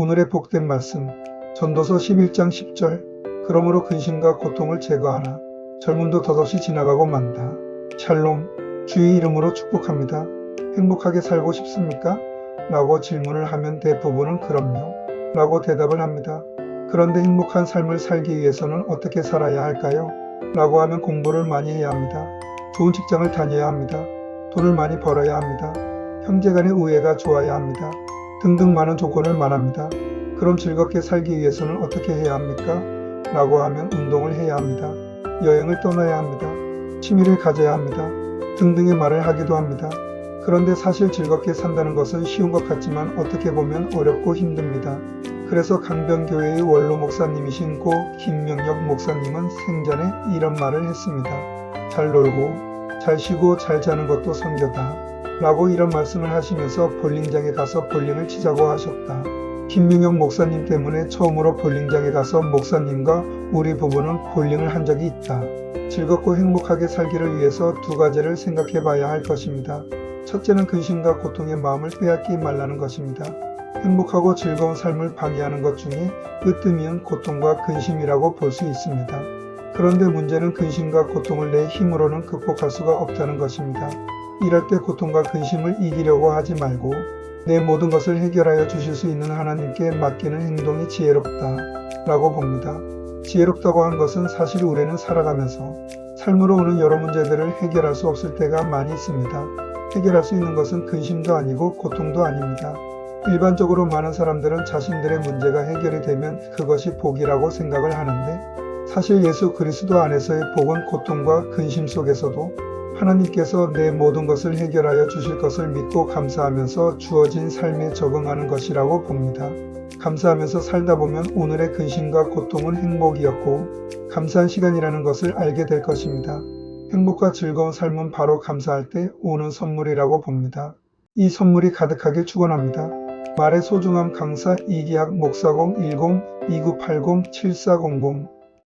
오늘의 복된 말씀 전도서 11장 10절. 그러므로 근심과 고통을 제거하라. 젊음도 덧없이 지나가고 만다. 샬롬 주의 이름으로 축복합니다. 행복하게 살고 싶습니까? 라고 질문을 하면 대부분은 그럼요. 라고 대답을 합니다. 그런데 행복한 삶을 살기 위해서는 어떻게 살아야 할까요? 라고 하면 공부를 많이 해야 합니다. 좋은 직장을 다녀야 합니다. 돈을 많이 벌어야 합니다. 형제간의 우애가 좋아야 합니다 등등 많은 조건을 말합니다. 그럼 즐겁게 살기 위해서는 어떻게 해야 합니까? 라고 하면 운동을 해야 합니다. 여행을 떠나야 합니다. 취미를 가져야 합니다. 등등의 말을 하기도 합니다. 그런데 사실 즐겁게 산다는 것은 쉬운 것 같지만 어떻게 보면 어렵고 힘듭니다. 그래서 강변교회의 원로 목사님이신 고 김명혁 목사님은 생전에 이런 말을 했습니다. 잘 놀고 잘 쉬고 잘 자는 것도 선교다. 라고 이런 말씀을 하시면서 볼링장에 가서 볼링을 치자고 하셨다. 김민영 목사님 때문에 처음으로 볼링장에 가서 목사님과 우리 부부는 볼링을 한 적이 있다. 즐겁고 행복하게 살기를 위해서 두 가지를 생각해 봐야 할 것입니다. 첫째는 근심과 고통의 마음을 빼앗기 말라는 것입니다. 행복하고 즐거운 삶을 방해하는 것 중에 으뜸이은 고통과 근심이라고 볼 수 있습니다. 그런데 문제는 근심과 고통을 내 힘으로는 극복할 수가 없다는 것입니다. 이럴 때 고통과 근심을 이기려고 하지 말고 내 모든 것을 해결하여 주실 수 있는 하나님께 맡기는 행동이 지혜롭다 라고 봅니다. 지혜롭다고 한 것은 사실 우리는 살아가면서 삶으로 오는 여러 문제들을 해결할 수 없을 때가 많이 있습니다. 해결할 수 있는 것은 근심도 아니고 고통도 아닙니다. 일반적으로 많은 사람들은 자신들의 문제가 해결이 되면 그것이 복이라고 생각을 하는데 사실 예수 그리스도 안에서의 복은 고통과 근심 속에서도 하나님께서 내 모든 것을 해결하여 주실 것을 믿고 감사하면서 주어진 삶에 적응하는 것이라고 봅니다. 감사하면서 살다 보면 오늘의 근심과 고통은 행복이었고 감사한 시간이라는 것을 알게 될 것입니다. 행복과 즐거운 삶은 바로 감사할 때 오는 선물이라고 봅니다. 이 선물이 가득하길 축원합니다. 말의 소중함 강사 이기학 목사공 10 2980 7400